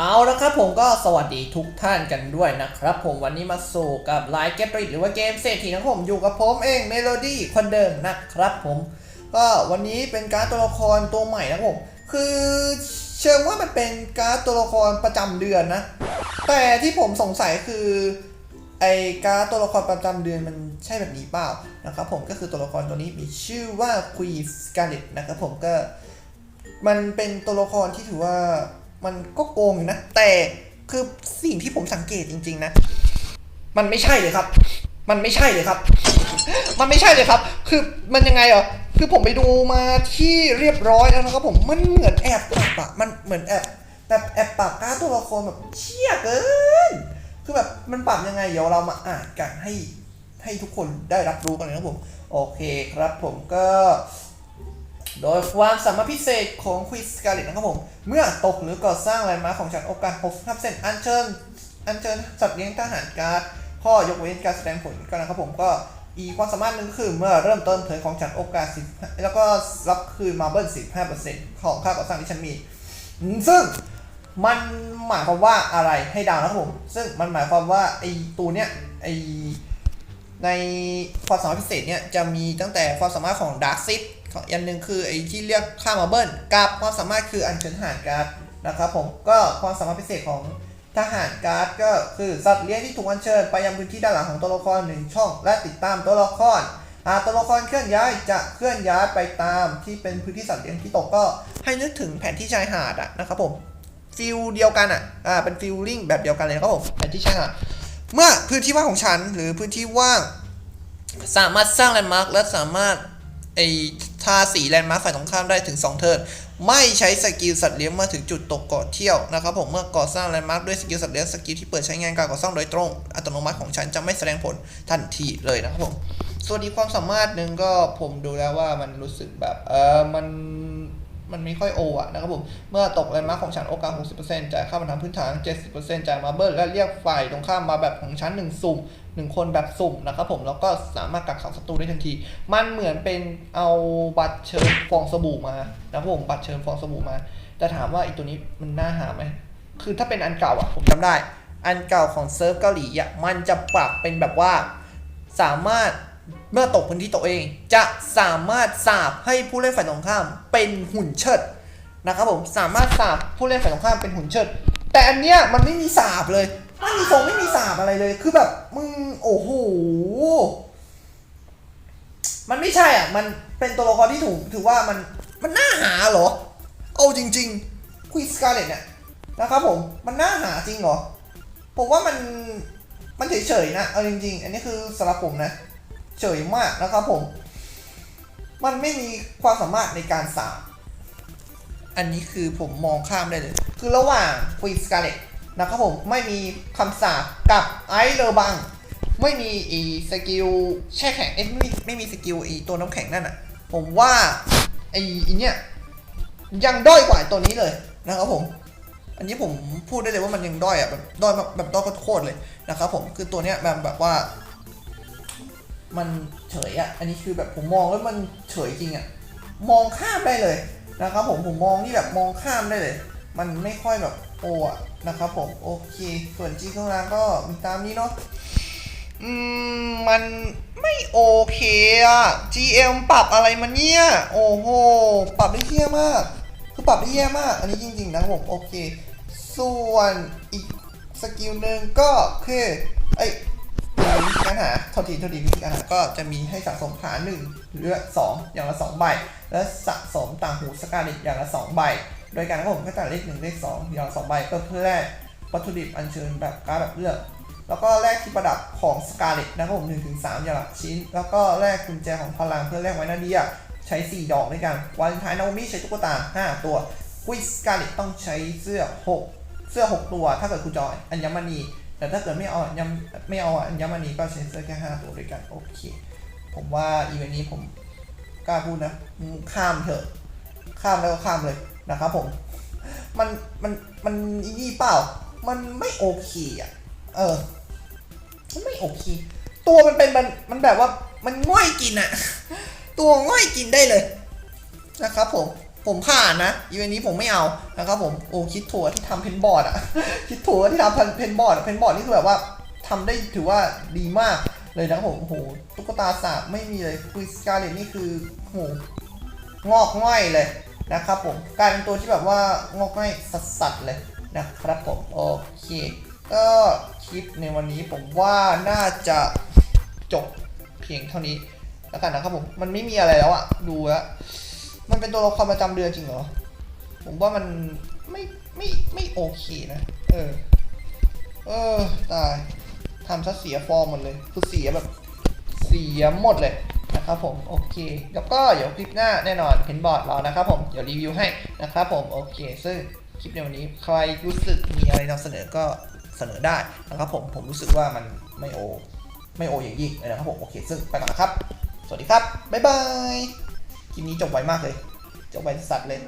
เอาละครับผมก็สวัสดีทุกท่านกันด้วยนะครับ ผมวันนี้มาสู่กับไลน์เกมริดหรือว่าเกมเศรษฐีนะครับผมอยู่กับผมเองเมโลดี้คนเดิมนะครับผมก็วันนี้เป็นการ์ดตัวละครตัวใหม่นะผมคือเชิงว่ามันเป็นการ์ดตัวละครประจำเดือนนะ แต่ที่ผมสงสัยคือไอการ์ดตัวละครประจำเดือนมันใช่แบบนี้เปล่านะครับผมก็คือตัวละครตัวนี้มีชื่อว่า Queen Scarlet นะครับผมก็มันเป็นตัวละครที่ถือว่า มันก็โกงอยู่นะ แต่คือสิ่งที่ผมสังเกตจริง ๆ นะ มันไม่ใช่เลยครับ มันไม่ใช่เลยครับ มันไม่ใช่เลยครับ คือมันยังไงอะคือผมไปดูมาที่เรียบร้อยแล้วนะครับผมมันเหมือนแอบปรับอะมันเหมือนแอบแบบแอบปรับการตัวละครแบบเชี่ยเกิน คือแบบมันปรับยังไงเดี๋ยวเรามาอ่านกันให้ให้ทุกคนได้รับรู้กันนะครับผม โอเคครับผมก็ โดยความสามารถพิเศษของควิสการ์เลตนะครับผม เมื่อตกหรือก่อสร้างแลนด์มาร์คของฉันโอกาส65เซนอัญเชิญ อัญเชิญสัตว์เลี้ยงทหารการ์ด ข้อยกเว้นการแสดงผลกันนะครับผมก็อีกความสามารถหนึ่งคือเมื่อเริ่มต้นเทิร์นของฉันโอกาส10แล้วก็รับคืนมาเบิล15%ของค่าก่อสร้างที่ฉันมี ซึ่งมันหมายความว่าอะไรให้ดาวนะครับผม ซึ่งมันหมายความว่าไอตัวเนี้ยไอในความสามารถพิเศษเนี่ยจะมีตั้งแต่ความสามารถของดาร์ s ซิ d ข องอันหนึ่งคือไอ้ที่เรียกค่ามาเบิลกับความสามารถคืออัญเชิญทหารการ์ดนะครับผมก็ความสามารถพิเศษของทหารการ์ดก็คือสัตว์เลี้ยงที่ถูกอัญเชิญไปยังพื้นที่ด้านหลังของตัวละครหนึ่งช่อง และติดตามตัวละครหากตัวละครเคลื่อนย้ายจะเคลื่อนย้ายไปตามที่เป็นพื้นที่สัตว์เลี้ยงที่ตกก็ให้นึกถึงแผนที่ชายหาดอะนะครับผมฟิลเดียวกันอะอ่าเป็นฟิลลิ่งแบบเดียวกันเลยครับผมแผนที่ชายหาดเมื่อพื้นที่ว่างของฉันหรือพื้นที่ว่าง สามารถสร้างแลนด์มาร์คและสามารถไอ ทาสีแลนด์มาร์คฝ่ายตรงข้ามได้ถึง 2 เทิร์นไม่ใช้สกิลสัตว์เลี้ยงเมื่อถึงจุดตกเกาะเที่ยวนะครับผมเมื่อก่อสร้างแลนด์มาร์คด้วยสกิลสัตว์เลี้ยงสกิลที่เปิดใช้งานการก่อสร้างโดยตรง อัตโนมัติของฉันจะไม่แสดงผลทันทีเลยนะครับผมส่วนอีกความสามารถหนึ่งก็ผมดูแล้วว่ามันรู้สึกแบบเออมัน มันไม่ค่อยโออะนะครับผม เมื่อตกแลนด์มาร์คของฉันโอกาส 60%จ่ายค่าบรรทัดพื้นฐาน 70%จ่ายมาเบิลและเรียกฝ่ายตรงข้ามมาแบบของฉันหนึ่งสุ่มหนึ่งคนแบบสุ่มนะครับผม แล้วก็สามารถกักขังศัตรูได้ทันที มันเหมือนเป็นเอาบัตรเชิญฟองสบู่มานะครับผมบัตรเชิญฟองสบู่มา แต่ถามว่าไอีตัวนี้มันน่าหาไหมคือถ้าเป็นอันเก่าอะผมจำได้ อันเก่าของเซิร์ฟเกาหลีอะมันจะปรับเป็นแบบว่าสามารถ เมื่อตกพื้นที่ตัวเอง จะสามารถสาบให้ผู้เล่นฝ่ายตรงข้ามเป็นหุ่นเชิดนะครับผมสามารถสาบผู้เล่นฝ่ายตรงข้ามเป็นหุ่นเชิด แต่อันเนี้ยมันไม่มีสาบเลยไม่มีฟงไม่มีสาบอะไรเลย คือแบบมึงโอ้โหมันไม่ใช่อะ มันเป็นตัวละครที่ถูกถือว่ามันมันน่าหาเหรอ เอาจริงๆคุยสกาเลตเนี่ยนะครับผมมันน่าหาจริงเหรอ ผมว่ามันมันเฉยๆนะ เอาจริงๆ อันนี้คือสำหรับผมนะ เฉยมากนะครับผม มันไม่มีความสามารถในการสาบอันนี้คือผมมองข้ามได้เลย คือระหว่างควีนสกาเลตนะครับผมไม่มีคำสาบกับไอเลอบัง ไม่มีอีสกิลแช่แข็งเอ้ยไม่มีไม่มีสกิลอีตัวน้ำแข็งนั่นอะ ผมว่าไออีเนี่ยยังด้อยกว่าตัวนี้เลยนะครับผม อันนี้ผมพูดได้เลยว่ามันยังด้อยอะแบบด้อยแบบด้อยโคตรเลยนะครับผมคือตัวเนี้ยแบบแบบว่า มันเฉยอะ อันนี้คือแบบผมมองแล้วมันเฉยจริงอะ มองข้ามได้เลยนะครับผม ผมมองนี่แบบมองข้ามได้เลย มันไม่ค่อยแบบโอ้อะนะครับผม โอเค ส่วนจีข้างล่างก็มีตามนี้เนาะ อืม มันไม่โอเคอะ GM ปรับอะไรมันเนี่ย โอ้โห ปรับได้เยี่ยมาก คือปรับได้แย่มาก อันนี้จริงๆนะผม โอเค ส่วนอีกสกิลหนึ่งก็คือ ไอ หาโทษทีโทษทีวิธีการหาก็จะมีให้สะสมขาหนึ่งเลือสองอย่างละสองใบ และสะสมต่างหูสกาเลตอย่างละสองใบ โดยการนะครับผมก็จะเลขหนึ่งเลขสองอย่างละสองใบเพื่อเพื่อแลกวัตถุดิบอัญเชิญแบบการแบบเลือก แล้วก็แลกที่ประดับของสกาเลตนะครับผมหนึ่งถึงสามอย่างละชิ้น แล้วก็แลกกุญแจของพลังเพื่อแลกไว้นาเดียใช้ 4 ดอกด้วยกัน วันท้ายนาโอมิใช้ตุ๊กตา 5 ตัวกุยสกาเลตต้องใช้เสื้อ 6 เสื้อ 6 ตัว ถ้าเกิดคุณจอยอัญมณี แต่ถ้าเกิดไม่เอาอัญมไม่เอาอัญมณีก็ใช้เสื้อแค่ 5 ตัวด้วยกัน โอเค ผมว่าอีเวนต์นี้ผมกล้าพูดนะ ข้ามเถอะ ข้ามแล้วก็ข้ามเลยนะครับผม มันมันมันอีนี่เปล่า มันไม่โอเคอะ เออ มันไม่โอเค ตัวมันเป็นมันมันแบบว่ามันง่อยกินอะตัวง่อยกินได้เลยนะครับผม ผมผ่านนะอีเวนต์นี้ผมไม่เอานะครับผมโอ้คิดถั่วที่ทำเพนบอร์ดอะคิดถั่วที่ทำเพนบอร์ดเพนบอร์ดนี่คือแบบว่าทำได้ถือว่าดีมากเลยนะครับผมโอ้โหตุ๊กตาสาบไม่มีเลยคือสกาเลตนี่คือโอ้โหงอกง่อยเลยนะครับผมกลายเป็นตัวที่แบบว่างอกง่อยสัสๆเลยนะครับผมโอเคก็คลิปในวันนี้ผมว่าน่าจะจบเพียงเท่านี้แล้วกันนะครับผมมันไม่มีอะไรแล้วอะดูแล้ว มันเป็นตัวละครประจำเดือนจริงเหรอ ผมว่ามันไม่ไม่ไม่โอเคนะ เออ เออ ตายทำซะเสียฟอร์มหมดเลยคือเสียแบบเสียหมดเลยนะครับผมโอเคแล้วก็เดี๋ยวคลิปหน้าแน่นอนเพนบอร์ดเรานะครับผมเดี๋ยวรีวิวให้นะครับผมโอเค ซึ่งคลิปในวันนี้ใครรู้สึกมีอะไรนำเสนอก็เสนอได้นะครับผมผมรู้สึกว่ามันไม่โอ ไม่โออย่างยิ่งเลยนะครับผมโอเค ซึ่งไปก่อนนะครับ สวัสดีครับ บ๊ายบาย คลิปนี้จบไวมากเลย จบไวสัตว์เลย